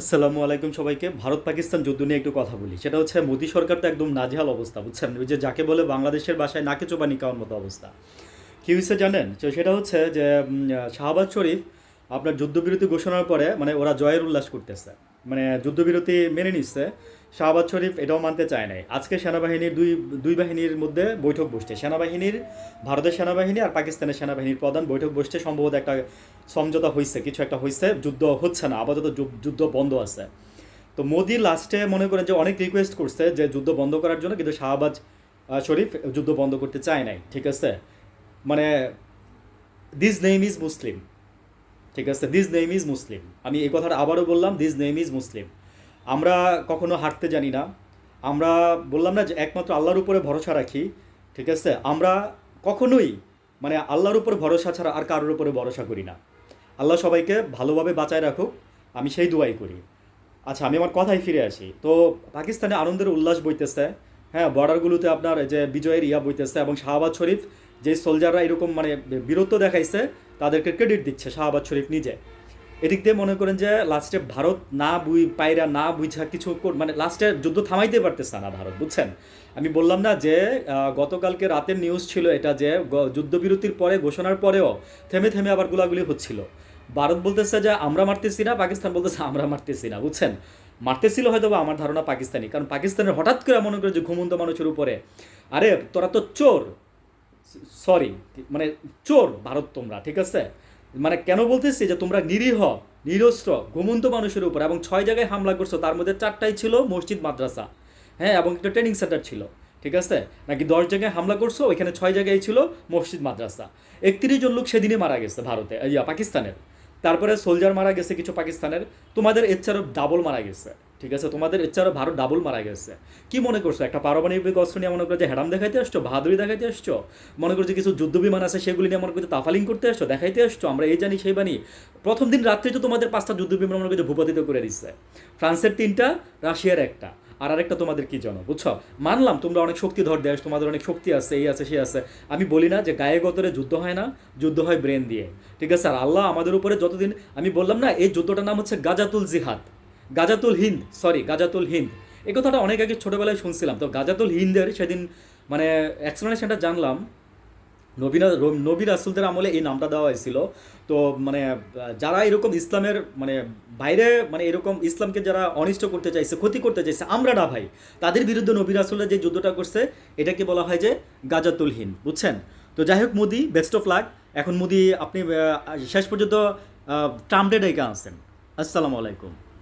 আসসালামু আলাইকুম সবাইকে। ভারত পাকিস্তান যুদ্ধ নিয়ে একটু কথা বলি। সেটা হচ্ছে, মোদী সরকার তো একদম নাজেহাল অবস্থা, বুঝছেন? ওই যে যাকে বলে বাংলাদেশের বাসায় নাকে চোপানি খাওয়ার মতো অবস্থা। কি হয়েছে জানেন? তো সেটা হচ্ছে যে শাহবাজ শরীফ আপনার যুদ্ধবিরতি ঘোষণার পরে মানে ওরা জয়ের উল্লাস করতেছে। মানে যুদ্ধবিরতি মেনে নিচ্ছে। শাহবাজ শরীফ এটাও মানতে চায় নাই। আজকে সেনাবাহিনীর দুই দুই বাহিনীর মধ্যে বৈঠক বসছে। সেনাবাহিনীর, ভারতের সেনাবাহিনী আর পাকিস্তানের সেনাবাহিনীর প্রধান বৈঠক বসছে। সম্ভবত একটা সমঝোতা হয়েছে কিছু একটা হয়েছে যুদ্ধ হচ্ছে না, আপাতত যুদ্ধ বন্ধ আছে। তো মোদি লাস্টে মনে করেন যে অনেক রিকোয়েস্ট করছে যে যুদ্ধ বন্ধ করার জন্য, কিন্তু শাহবাজ শরীফ যুদ্ধ বন্ধ করতে চায় নাই, ঠিক আছে? মানে দিস নেম ইজ মুসলিম ঠিক আছে? দিস নেম ইজ মুসলিম আমি এই কথাটা আবারও বললাম দিস নেম ইজ মুসলিম আমরা কখনো হাঁটতে জানি না। আমরা বললাম না যে একমাত্র আল্লাহর উপরে ভরসা রাখি, ঠিক আছে? আমরা কখনোই মানে আল্লাহর উপর ভরসা ছাড়া আর কারোর উপরে ভরসা করি না। আল্লাহ সবাইকে ভালোভাবে বাঁচায় রাখুক, আমি সেই দুয়াই করি। আচ্ছা আমি আমার কথায় ফিরে আসি। তো পাকিস্তানে আনন্দের উল্লাস বইতেছে। হ্যাঁ বর্ডারগুলোতে আপনার যে বিজয়ের ইয়া বইতেছে এবং শাহবাজ শরীফ যে সোলজাররা এরকম মানে বীরত্ব দেখাইছে তাদেরকে ক্রেডিট দিচ্ছে শাহবাজ শরীফ নিজে। এদিক দিয়ে মনে করেন যে লাস্টে ভারত না বুই পায়রা না বুঝা কিছু মানে লাস্টে যুদ্ধ থামাইতে পারতেছে না ভারত, বুঝছেন? আমি বললাম না যে গতকালকে রাতের নিউজ ছিল এটা যে যুদ্ধবিরতির পরে, ঘোষণার পরেও থেমে থেমে আবার গুলাগুলি হচ্ছিল। ভারত বলতেছে যে, আমরা মারতেছি না। পাকিস্তান বলতেছে, আমরা মারতেছি না। বুঝছেন? মারতেছিল হয়তো বা আমার ধারণা পাকিস্তানি, কারণ পাকিস্তানের হঠাৎ করে মনে করে যে ঘুমন্ত মানুষের উপরে, আরে, তোরা তো চোর! সরি মানে চোর ভারত তোমরা, ঠিক আছে? মানে কেন বলতেছি যে তোমরা নিরীহ, নিরস্ত্র, ঘুমন্ত মানুষের উপর এবং ছয় জায়গায় হামলা করছ, তার মধ্যে চারটাই ছিল মসজিদ, মাদ্রাসা হ্যাঁ এবং একটা ট্রেনিং সেন্টার ছিল, ঠিক আছে? নাকি দশ জায়গায় হামলা করছ, ওইখানে ছয় জায়গায় ছিল মসজিদ, মাদ্রাসা। একত্রিশ জন লোক সেদিনই মারা গেছে ভারতে, ইয়া, পাকিস্তানের। তারপরে সোলজার মারা গেছে কিছু পাকিস্তানের, তোমাদের চেয়েও ডাবল মারা গেছে। ঠিক আছে? তোমাদের চেয়েও ভারত ডাবল মারা গেছে। কি মনে করছ? একটা পারমাণবিক অস্ত্র নিয়ে মনে করো যে হ্যাডাম দেখাইতে আসছো? বাহাদুরি দেখাইতে আসছো? মনে করছ কিছু যুদ্ধ বিমান আছে, সেগুলি নিয়ে মনে করছ তাফালিং করতে আসছো? দেখাইতে আসছো? আমরা এই জানি, সেই বানি প্রথম দিন রাত্রে তো তোমাদের পাঁচটা যুদ্ধ বিমান মনে করছ ভূপাতিত করে দিচ্ছে ফ্রান্সের তিনটা, রাশিয়ার একটা। আর আরেকটা তোমাদের কি জানো বুঝছ? মানলাম, তোমরা অনেক শক্তিধর দেশ তোমাদের অনেক শক্তি আছে, এই আছে সে আছে। আমি বলি না যে গায়ে গতরে যুদ্ধ হয় না, যুদ্ধ হয় ব্রেন দিয়ে। ঠিক আছে? আর আল্লাহ আমাদের উপরে যতদিন, আমি বললাম না, এই যুদ্ধটার নাম হচ্ছে গাজাতুল জিহাদ। গাজাতুল হিন্দ সরি গাজাতুল হিন্দ। এই কথাটা অনেক আগে ছোটোবেলায় শুনছিলাম। তো গাজাতুল হিন্দের সেদিন মানে এক্সপ্লেনেশনটা জানলাম। নবীনা র- নবী রাসুলদের আমলে এই নামটা দেওয়া হয়েছিল। তো মানে যারা এরকম ইসলামের মানে বাইরে মানে এরকম ইসলামকে যারা অনিষ্ট করতে চাইছে, ক্ষতি করতে চাইছে, আমরা না ভাই, তাদের বিরুদ্ধে নবী রাসুলের যে যুদ্ধটা করছে, এটাকে বলা হয় যে গাজাতুল হিন্দ, বুঝছেন? তো যাই হোক, মোদি বেস্ট অফ লাক এখন মোদি, আপনি শেষ পর্যন্ত ট্রাম্পে ডেকে আনছেন। আসসালামু আলাইকুম।